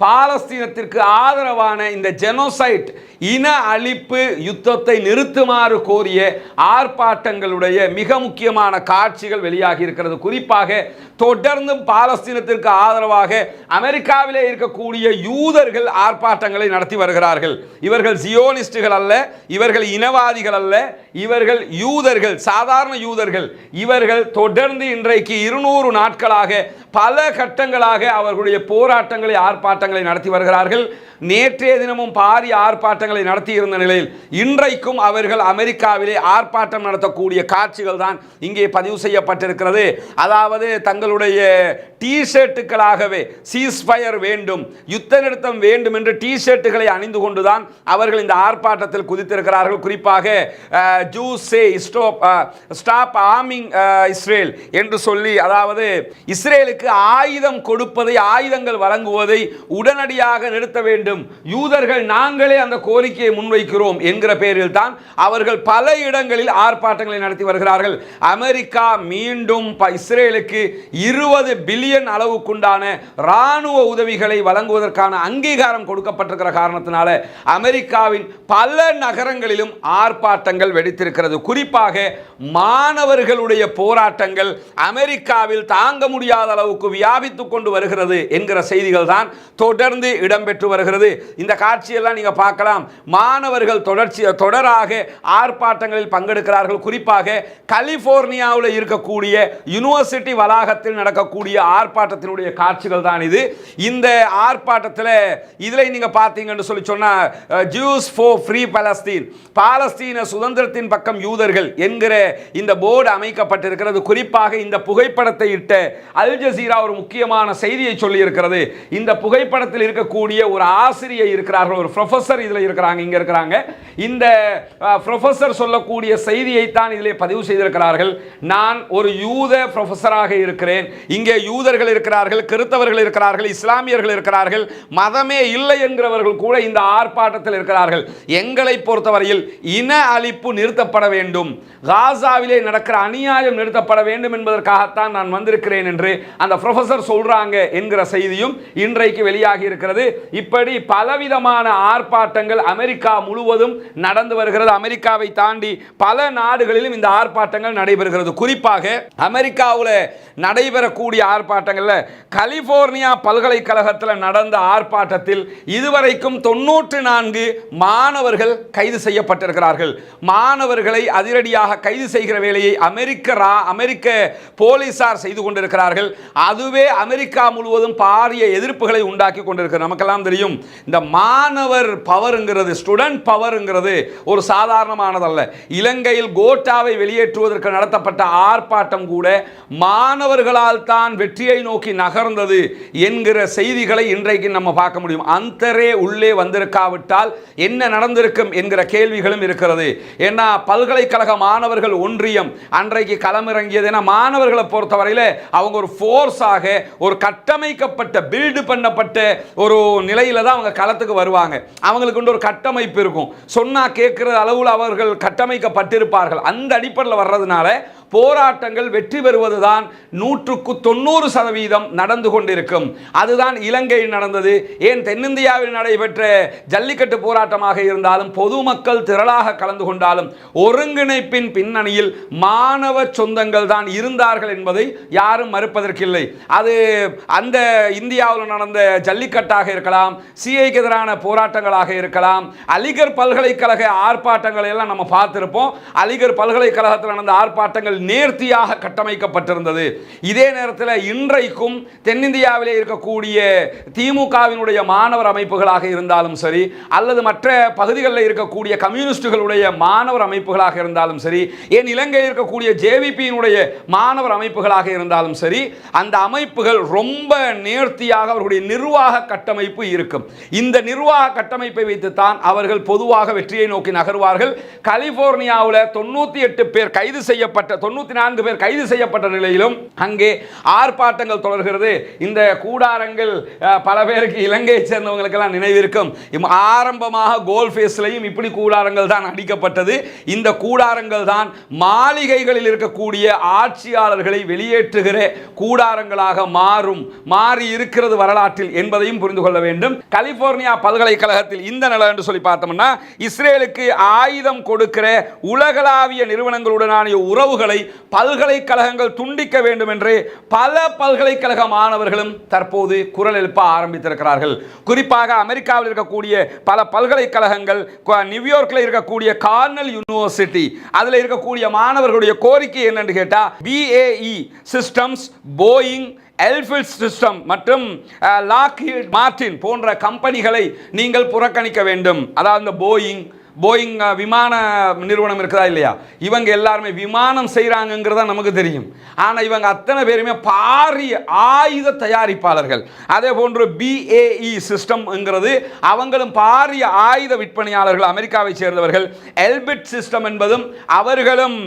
பாலஸ்தீனத்திற்கு ஆதரவான இந்த ஜெனோசைட் இன அழிப்பு யுத்தத்தை நிறுத்துமாறு கோரிய ஆர்ப்பாட்டங்களுடைய மிக முக்கியமான காட்சிகள் வெளியாகி இருக்கிறது. குறிப்பாக தொடர்ந்தும் பாலஸ்தீனத்திற்கு ஆதரவாக அமெரிக்காவிலே இருக்கக்கூடிய யூதர்கள் ஆர்ப்பாட்டங்களை நடத்தி வருகிறார்கள். இவர்கள் ஜியோனிஸ்டுகள் அல்ல இவர்கள் இனவாதிகள் அல்ல இவர்கள் யூதர்கள் சாதாரண யூதர்கள். இவர்கள் தொடர்ந்து இன்றைக்கு இருநூறு நாட்களாக பல கட்டங்களாக அவர்களுடைய போராட்டங்களை ஆர்ப்பாட்டங்களை நடத்தி வருகிறார்கள். நேற்றைய தினமும் பாரிய ஆர்ப்பாட்டங்களை நடத்தி இருந்த நிலையில் இன்றைக்கும் அவர்கள் அமெரிக்காவிலே ஆர்ப்பாட்டம் நடத்தக்கூடிய காட்சிகள் தான் இங்கே பதிவு செய்யப்பட்டிருக்கிறது. அதாவது தங்கள் டி ஷர்ட்டுகளாகவே சீஸ்ஃபயர் வேண்டும் யுத்த நிறுத்தம் வேண்டும் என்று டி ஷர்ட்டுகளை அணிந்து கொண்டுதான் அவர்கள் இந்த ஆர்ப்பாட்டத்தில் குதித்திருக்கிறார்கள். குறிப்பாக ஜூசே ஸ்டோப் ஸ்டாப் ஆர்மிங் இஸ்ரேல் என்று சொல்லி அதாவது இஸ்ரேலுக்கு ஆயுதம் கொடுப்பதை ஆயுதங்கள் வழங்குவதை உடனடியாக நிறுத்த வேண்டும். யூதர்கள் நாங்களே அந்த கோரிக்கையை முன்வைக்கிறோம் என்கிற பேரில் தான் அவர்கள் பல இடங்களில் ஆர்ப்பாட்டங்களை நடத்தி வருகிறார்கள். அமெரிக்கா மீண்டும் ப- இஸ்ரேலுக்கு இருபது பில்லியன் அளவுக்குண்டான இராணுவ உதவிகளை வழங்குவதற்கான அங்கீகாரம் கொடுக்கப்பட்டிருக்கிற காரணத்தினால அமெரிக்காவின் பல நகரங்களிலும் ஆர்ப்பாட்டங்கள் வெடித்திருக்கிறது. குறிப்பாக மாணவர்களுடைய போராட்டங்கள் அமெரிக்காவில் தாங்க முடியாத அளவுக்கு வியாபித்துக் கொண்டு வருகிறது என்கிற செய்திகள் தான் தொடர்ந்து இடம்பெற்று வருகிறது. இந்த காட்சியெல்லாம் நீங்க பார்க்கலாம். மாணவர்கள் தொடர்ச்சி தொடராக ஆர்ப்பாட்டங்களில் பங்கெடுக்கிறார்கள். குறிப்பாக கலிபோர்னியாவில் இருக்கக்கூடிய யுனிவர்சிட்டி வளாகத்தில் நடக்கக்கூடிய ஆர்ப்பாட்டத்தினுடைய காட்சிகள் தான் இது. இந்த ஆர்ப்பாட்டத்தில் இதில் நீங்கள் பார்த்தீங்கன்னு சொல்லி சொன்னால் Jews for free Palestine Palestine சுதந்திரத்தின் பக்கம் யூதர்கள் என்கிற இந்த போர்டு அமைக்கப்பட்டிருக்கிறது. குறிப்பாக இந்த புகைப்படத்தை இட்ட அல் ஜசீரா ஒரு முக்கியமான செய்தியை சொல்லியிருக்கிறது. இந்த புகைப்படத்தில் இருக்கக்கூடிய ஒரு ஆசிரியர் இருக்கிறார்கள் ஒரு ப்ரொஃபஸர் இதில் இருக்கிறாங்க இங்கே இருக்கிறாங்க. இந்த ப்ரொஃபஸர் சொல்லக்கூடிய செய்தியை தான் இதிலே பதிவு செய்திருக்கிறார்கள். நான் ஒரு யூத ப்ரொஃபஸராக இருக்கிறேன். இங்கே யூத யூதர்கள் இருக்கிறார்கள் கிறித்தவர்கள் இருக்கிறார்கள் இஸ்லாமியர்கள் இருக்கிறார்கள் மதமே இல்லை என்கிறவர்கள் கூட இந்த ஆர்ப்பாட்டத்தில் இருக்கிறார்கள். எங்களை பொறுத்தவரையில் இன அழிப்பு நிறுத்தப்பட வேண்டும். காசாவிலே நடக்கிற அநியாயம் நிறுத்தப்பட வேண்டும் என்பதற்காகத்தான் நான் வந்திருக்கிறேன் என்று அந்த ப்ரொஃபஸர் சொல்றாங்க என்கிற செய்தியும் இன்றைக்கு வெளியாகி இருக்கிறது. இப்படி பலவிதமான ஆர்ப்பாட்டங்கள் அமெரிக்கா முழுவதும் நடந்து வருகிறது. அமெரிக்காவை தாண்டி பல நாடுகளிலும் இந்த ஆர்ப்பாட்டங்கள் நடைபெறுகிறது. குறிப்பாக அமெரிக்காவில் நடைபெறக்கூடிய ஆர்ப்பாட்டம் ஆர்ப்பாட்டங்களில் கலிபோர்னியா பல்கலைக்கழகத்தில் நடந்த ஆர்ப்பாட்டத்தில் இதுவரைக்கும் தொன்னூற்று நான்கு மாணவர்கள் கைது செய்யப்பட்டிருக்கிறார்கள். மாணவர்களை அதிரடியாக கைது செய்கிற வேலையை அமெரிக்க ரா- அமெரிக்க போலீசார் செய்து கொண்டிருக்கிறார்கள். அதுவே அமெரிக்கா முழுவதும் பாரிய எதிர்ப்புகளை உண்டாக்கி கொண்டிருக்கிறது. நமக்கெல்லாம் தெரியும் இந்த மாணவர் பவருங்கிறது ஸ்டூடெண்ட் பவருங்கிறது ஒரு சாதாரணமானதல்ல. இலங்கையில் கோட்டாவை வெளியேற்றுவதற்கு நடத்தப்பட்ட ஆர்ப்பாட்டம் கூட மாணவர்களால் தான் வெற்றி வெற்றியை நோக்கி நகர்ந்தது என்கிற செய்திகளை இன்றைக்கு நம்ம பார்க்க முடியும். அந்தரே உள்ளே வந்திருக்காவிட்டால் என்ன நடந்திருக்கும் என்கிற கேள்விகளும் இருக்கிறது. ஏன்னா பல்கலைக்கழக மாணவர்கள் ஒன்றியம் அன்றைக்கு களமிறங்கியது ஏன்னா மாணவர்களை பொறுத்தவரையில் அவங்க ஒரு ஃபோர்ஸாக ஒரு கட்டமைக்கப்பட்ட பில்டு பண்ணப்பட்ட ஒரு நிலையில் தான் அவங்க களத்துக்கு வருவாங்க. அவங்களுக்கு ஒரு கட்டமைப்பு இருக்கும். சொன்னால் கேட்குற அளவில் அவர்கள் கட்டமைக்கப்பட்டிருப்பார்கள். அந்த அடிப்படையில் வர்றதுனால போராட்டங்கள் வெற்றி பெறுவதுதான் நூற்றுக்கு தொண்ணூறு சதவீதம் நடந்து கொண்டிருக்கும். அதுதான் இலங்கையில் நடந்தது. ஏன் தென்னிந்தியாவில் நடைபெற்ற ஜல்லிக்கட்டு போராட்டமாக இருந்தாலும் பொதுமக்கள் திரளாக கலந்து கொண்டாலும் ஒருங்கிணைப்பின் பின்னணியில் மாணவ சொந்தங்கள் தான் இருந்தார்கள் என்பதை யாரும் மறுப்பதற்கில்லை. அது அந்த இந்தியாவில் நடந்த ஜல்லிக்கட்டாக இருக்கலாம் சிஐக்கு எதிரான போராட்டங்களாக இருக்கலாம் அலிகர் பல்கலைக்கழக ஆர்ப்பாட்டங்களை எல்லாம் நம்ம பார்த்திருப்போம். அலிகர் பல்கலைக்கழகத்தில் நடந்த ஆர்ப்பாட்டங்கள் நேர்த்தியாக கட்டமைக்கப்பட்டிருந்தது. இதே நேரத்தில் இன்றைக்கும் தென்னிந்தியாவிலே இருக்கக்கூடிய திமுகவினுடைய மாணவர் அமைப்புகளாக இருந்தாலும் சரி அல்லது மற்ற பகுதிகளில் இருக்கக்கூடிய கம்யூனிஸ்டுகளுடைய மாணவர் அமைப்புகளாக இருந்தாலும் சரி ஏன் இலங்கையில் இருக்கக்கூடிய ஜேவிபியினுடைய மாணவர் அமைப்புகளாக இருந்தாலும் சரி அந்த அமைப்புகள் ரொம்ப நேர்த்தியாக அவர்களுடைய நிர்வாக கட்டமைப்பு இருக்கும். இந்த நிர்வாக கட்டமைப்பை வைத்துத்தான் அவர்கள் பொதுவாக வெற்றியை நோக்கி நகர்வார்கள். கலிபோர்னியாவில் தொண்ணூற்றி எட்டு பேர் கைது செய்யப்பட்ட தொண்ணூத்தி நான்கு பேர் கைது செய்யப்பட்ட நிலையிலும் அங்கே ஆர்ப்பாட்டங்கள் தொடர்கிறது. இந்த கூடாரங்கள் பல பேருக்கு இலங்கையை சேர்ந்தவங்களுக்கெல்லாம் நினைவிருக்கும். ஆரம்பமாக கோல் ஃபேஸ்லையும் இப்படி கூடாரங்கள் தான் அடிக்கப்பட்டது. இந்த கூடாரங்கள் தான் மாளிகைகளில் இருக்கக்கூடிய ஆட்சியாளர்களை வெளியேற்றுகிற கூடாரங்களாக மாறும் மாறி இருக்கிறது வரலாற்றில் என்பதையும் புரிந்து கொள்ள வேண்டும். கலிபோர்னியா பல்கலைக்கழகத்தில் இந்த நிலை என்று சொல்லி பார்த்தோம்னா இஸ்ரேலுக்கு ஆயுதம் கொடுக்கிற உலகளாவிய நிறுவனங்களுடனான உறவுகளை பல்கலைக்கழகங்கள் துண்டிக்க வேண்டும் என்று பல பல்கலைக்கழக மாணவர்களும் தற்போது குரல் எழுப்ப ஆரம்பித்திருக்கிறார்கள். குறிப்பாக அமெரிக்காவில் இருக்கக்கூடிய பல பல்கலைக்கழகங்கள் நியூயார்க்கில் இருக்கக்கூடிய கார்னல் யூனிவர்சிட்டி அதில் இருக்கக்கூடிய மாணவர்களுடைய கோரிக்கை என்னன்னு கேட்டால் பிஏஇ சிஸ்டம்ஸ் போயிங் எல்ஃபில் சிஸ்டம் மற்றும் லாக்ஹீட் மார்டின் போன்ற கம்பெனிகளை நீங்கள் புறக்கணிக்க வேண்டும். அதாவது இந்த போயிங் போயிங் விமான நிறுவனம் இருக்குதா இல்லையா? இவங்க எல்லாருமே விமானம் செய்கிறாங்கங்கிறதா நமக்கு தெரியும். ஆனால் இவங்க அத்தனை பேருமே பாரிய ஆயுத தயாரிப்பாளர்கள். அதே போன்று பிஏஇ சிஸ்டம்ங்கிறது அவங்களும் பாரிய ஆயுத விற்பனையாளர்கள் அமெரிக்காவை சேர்ந்தவர்கள். எல்பிட் சிஸ்டம் என்பதும் அவர்களும்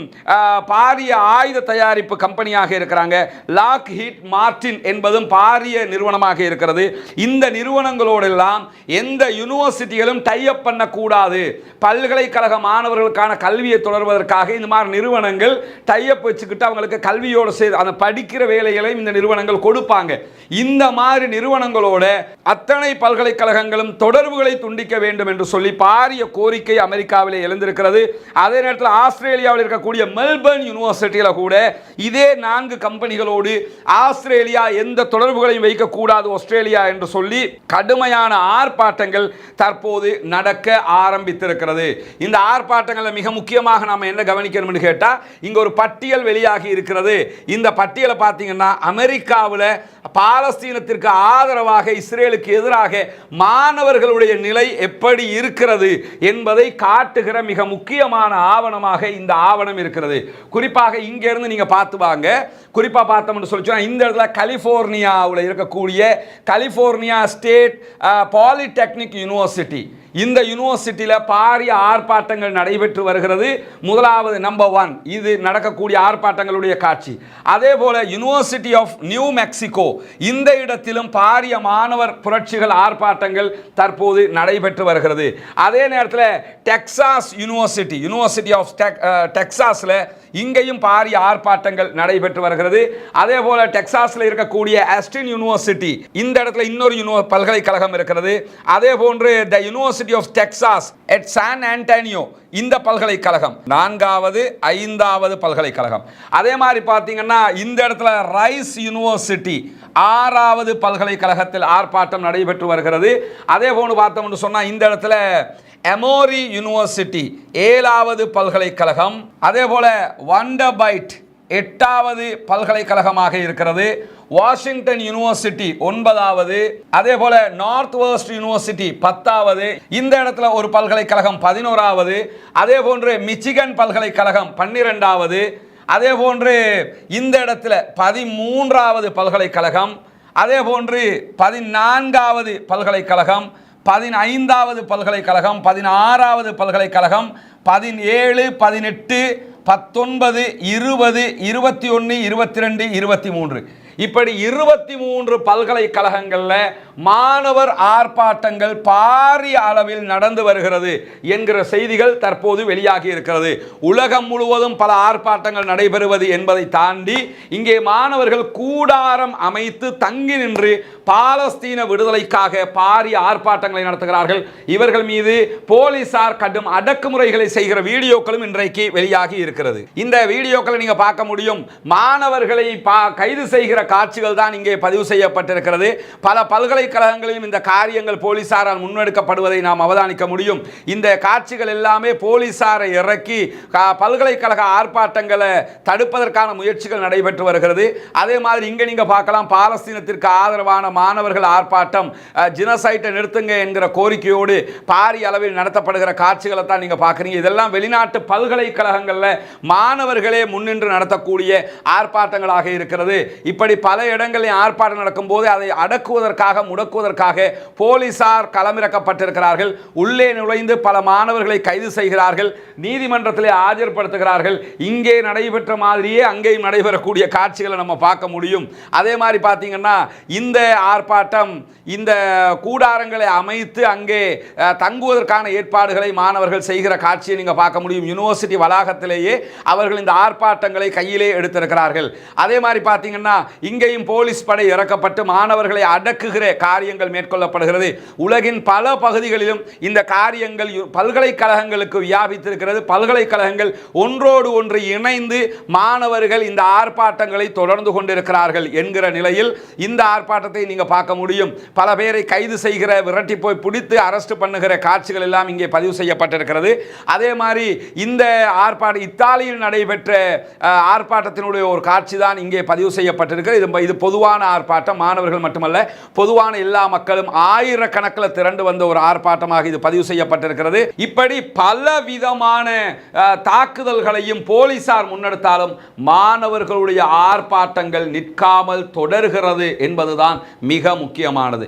பாரிய ஆயுத தயாரிப்பு கம்பெனியாக இருக்கிறாங்க. லாக் ஹீட் மார்டின் என்பதும் பாரிய நிறுவனமாக இருக்கிறது. இந்த நிறுவனங்களோடெல்லாம் எந்த யூனிவர்சிட்டிகளும் டைப் பண்ணக்கூடாது. பல்கலைக்கழக மாணவர்களுக்கான கல்வியை தொடர்வதற்காக இந்த மாதிரி நிறுவனங்கள் டைப் வச்சுக்கிட்டு அவங்களுக்கு கல்வியோடு செய்து அந்த படிக்கிற வேலைகளையும் இந்த நிறுவனங்கள் கொடுப்பாங்க. இந்த மாதிரி நிறுவனங்களோட அத்தனை பல்கலைக்கழகங்களும் தொடர்புகளை துண்டிக்க வேண்டும் என்று சொல்லி பாரிய கோரிக்கை அமெரிக்காவிலே எழுந்திருக்கிறது. அதே நேரத்தில் ஆஸ்திரேலியாவில் இருக்கக்கூடிய மெல்பர்ன் யூனிவர்சிட்டியில் கூட இதே நான்கு கம்பெனிகளோடு ஆஸ்திரேலியா எந்த தொடர்புகளையும் வைக்கக்கூடாது ஆஸ்திரேலியா என்று சொல்லி கடுமையான ஆர்ப்பாட்டங்கள் தற்போது நடக்க ஆரம்பித்திருக்கிறது. இந்த ஆர்ப்பாட்டங்களில் மிக முக்கியமாக நாம் என்ன கவனிக்கணும்னு கேட்டால் இங்கே ஒரு பட்டியல் வெளியாகி இருக்கிறது. இந்த பட்டியலை பார்த்தீங்கன்னா அமெரிக்காவில் பாலஸ்தீனத்திற்கு ஆதரவாக இஸ்ரேலுக்கு எதிராக மாணவர்களுடைய நிலை எப்படி இருக்கிறது என்பதை காட்டுகிற மிக முக்கியமான ஆவணமாக இந்த ஆவணம் இருக்கிறது. குறிப்பாக இங்கேருந்து நீங்கள் பார்த்து வாங்க. குறிப்பாக பார்த்தோம்னு சொல்லி இந்த இடத்துல கலிஃபோர்னியாவில் இருக்கக்கூடிய கலிஃபோர்னியா ஸ்டேட் பாலிடெக்னிக் யூனிவர்சிட்டி. இந்த யூனிவர்சிட்டியில் பாரிய ஆர்ப்பாட்டங்கள் நடைபெற்று வருகிறது. முதலாவது நம்பர் ஒன் இது நடக்கக்கூடிய ஆர்ப்பாட்டங்களுடைய காட்சி. அதே போல யூனிவர்சிட்டி ஆஃப் நியூ மெக்சிகோ இந்த இடத்திலும் பாரிய மாணவர் புரட்சிகள் ஆர்ப்பாட்டங்கள் தற்போது நடைபெற்று வருகிறது. அதே நேரத்தில் டெக்சாஸ் யூனிவர்சிட்டி யூனிவர்சிட்டி ஆஃப் டெக்சாஸில் இங்கேயும் பாரிய ஆர்ப்பாட்டங்கள் நடைபெற்று வருகிறது. அதே போல டெக்சாஸில் இருக்கக்கூடிய அஸ்டின் யூனிவர்சிட்டி இந்த இடத்துல இன்னொரு யூனிவர் பல்கலைக்கழகம் இருக்கிறது. அதே போன்று the university of Texas at San Antonio இந்த பல்கலைக்கழகம். நான்காவது ஐந்தாவது பல்கலைக்கழகம். அதே மாதிரி பார்த்தீங்கன்னா இந்த இடத்துல ரைஸ் யூனிவர்சிட்டி ஆறாவது பல்கலைக்கழகத்தில் ஆர்ப்பாட்டம் நடைபெற்று வருகிறது. அதே போன்று பார்த்தோம்னு சொன்னால் இந்த இடத்துல எமோரி யூனிவர்சிட்டி ஏழாவது பல்கலைக்கழகம். அதே போல் வண்டபைட் எட்டாவது பல்கலைக்கழகமாக இருக்கிறது. வாஷிங்டன் யூனிவர்சிட்டி ஒன்பதாவது அதே போல நார்த் வெஸ்ட் யூனிவர்சிட்டி பத்தாவது இந்த இடத்துல ஒரு பல்கலைக்கழகம் பதினோராவது அதே போன்று மிச்சிகன் பல்கலைக்கழகம் பன்னிரெண்டாவது அதே போன்று இந்த இடத்துல பதிமூன்றாவது பல்கலைக்கழகம் அதே போன்று பதினான்காவது பல்கலைக்கழகம் பதினைந்தாவது பல்கலைக்கழகம் பதினாறாவது பல்கலைக்கழகம் பதினேழு பதினெட்டு பத்தொன்பது இருபது இருபத்தி ஒன்று இருபத்தி ரெண்டு இருபத்தி மூன்று. இப்படி இருபத்தி மூன்று பல்கலைக்கழகங்களில் மாணவர் ஆர்ப்பாட்டங்கள் பாரிய அளவில் நடந்து வருகிறது என்கிற செய்திகள் தற்போது வெளியாகி இருக்கிறது. உலகம் முழுவதும் பல ஆர்ப்பாட்டங்கள் நடைபெறுவது என்பதை தாண்டி இங்கே மாணவர்கள் கூடாரம் அமைத்து தங்கி நின்று பாலஸ்தீன விடுதலைக்காக பாரிய ஆர்ப்பாட்டங்களை நடத்துகிறார்கள். இவர்கள் மீது போலீசார் கடும் அடக்குமுறைகளை செய்கிற வீடியோக்களும் இன்றைக்கு வெளியாகி இருக்கிறது. இந்த வீடியோக்களை நீங்கள் பார்க்க முடியும். மாணவர்களை பா- கைது செய்கிற காட்சிகள் தான் இங்கே பதிவு செய்யப்பட்டிருக்கிறது. பல பல்கலைக்கழகங்களிலும் இந்த காரியங்கள் போலீசாரால் முன்னெடுக்கப்படுவதை நாம் அவதானிக்க முடியும். இந்த காட்சிகள் எல்லாமே போலீசாரை இறக்கி பல்கலைக்கழக ஆர்ப்பாட்டங்களை தடுப்பதற்கான முயற்சிகள் நடைபெற்று வருகிறது. அதே மாதிரி இங்கே நீங்கள் பார்க்கலாம் பாலஸ்தீனத்திற்கு ஆதரவான மாணவர்கள் ஆர்ப்பாட்டம் ஜினசைட்டை நிறுத்துங்க என்கிற கோரிக்கையோடு பாரிய அளவில் நடத்தப்படுகிற காட்சிகளை தான் நீங்க பார்க்குறீங்க. இதெல்லாம் வெளிநாட்டு பல்கலைக்கழகங்களில் மாணவர்களே முன்னின்று நடத்தக்கூடிய ஆர்ப்பாட்டங்களாக இருக்கிறது. இப்படி பல இடங்களில் ஆர்ப்பாட்டம் நடக்கும்போது அதை அடக்குவதற்காக முடக்குவதற்காக போலீசார் களமிறக்கப்பட்டிருக்கிறார்கள். உள்ளே நுழைந்து பல மாணவர்களை கைது செய்கிறார்கள். நீதிமன்றத்திலே ஆஜர்படுத்துகிறார்கள். இங்கே நடைபெற்ற மாதிரியே அங்கேயும் நடைபெறக்கூடிய காட்சிகளை நம்ம பார்க்க முடியும். அதே மாதிரி பார்த்தீங்கன்னா இந்த ஆர்ப்பாட்டம் இந்த கூடாரங்களை அமைத்து அங்கே தங்குவதற்கான ஏற்பாடுகளை மாணவர்கள் செய்கிற காட்சியை நீங்கள் பார்க்க முடியும். யூனிவர்சிட்டி வளாகத்திலேயே அவர்கள் இந்த ஆர்ப்பாட்டங்களை கையிலே எடுத்திருக்கிறார்கள். அதே மாதிரி பார்த்தீங்கன்னா இங்கேயும் போலீஸ் படை இறக்கப்பட்டு மாணவர்களை அடக்குகிற காரியங்கள் மேற்கொள்ளப்படுகிறது. உலகின் பல பகுதிகளிலும் இந்த காரியங்கள் பல்கலைக்கழகங்களுக்கு வியாபித்திருக்கிறது. பல்கலைக்கழகங்கள் ஒன்றோடு ஒன்று இணைந்து மாணவர்கள் இந்த ஆர்ப்பாட்டங்களை தொடர்ந்து கொண்டிருக்கிறார்கள் என்கிற நிலையில் இந்த ஆர்ப்பாட்டத்தை நீங்க பார்க்க முடியும். பல பேரை கைது செய்கிற விரட்டி போய் பிடித்து அரெஸ்ட் பண்ணுகிற காட்சிகள் எல்லாம் இங்கே பதிவு செய்யப்பட்டிருக்கிறது. அதே மாதிரி இந்த ஆர்ப்பாட்டம் இத்தாலியில் நடைபெற்ற ஆர்ப்பாட்டத்தினுடைய ஒரு காட்சி தான் இங்கே பதிவு செய்யப்பட்டிருக்கிறது. இது இது பொதுவான ஆர்ப்பாட்டம். மாணவர்கள் மட்டுமல்ல பொதுவான எல்லா மக்களும் ஆயிரக்கணக்கில் திரண்டு வந்த ஒரு ஆர்ப்பாட்டமாக இது பதிவு செய்யப்பட்டிருக்கிறது. இப்படி பல விதமான அஹ், தாக்குதல்களையும் போலீசார் முன்னெடுத்தாலும் மாணவர்களுடைய ஆர்ப்பாட்டங்கள் நிற்காமல் தொடர்கிறது என்பதுதான் மிக முக்கியமானது.